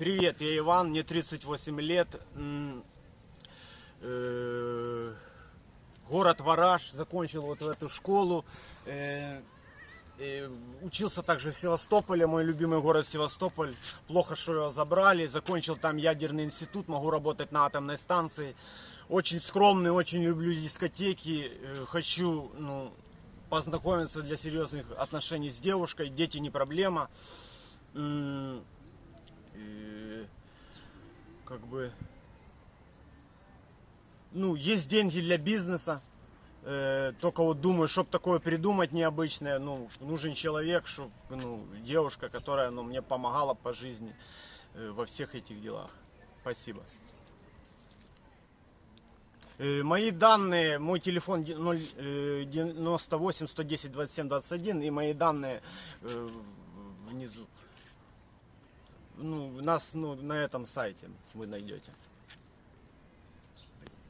Привет, я Иван, мне 38 лет. Э, Город Вараж, закончил вот эту школу. Э, э, Учился также в Севастополе, мой любимый город Севастополь. Плохо, что его забрали. Закончил там ядерный институт, могу работать на атомной станции. Очень скромный, очень люблю дискотеки. Хочу ну, познакомиться для серьезных отношений с девушкой. Дети не проблема. Как бы... Ну, есть деньги для бизнеса. Э, только вот думаю, чтобы такое придумать необычное, ну, нужен человек, чтобы, ну, девушка, которая, ну, мне помогала по жизни э, во всех этих делах. Спасибо. Э, Мои данные, мой телефон де- 0, э, 98 110 27 21 и мои данные э, внизу. Ну, нас ну, на этом сайте вы найдете.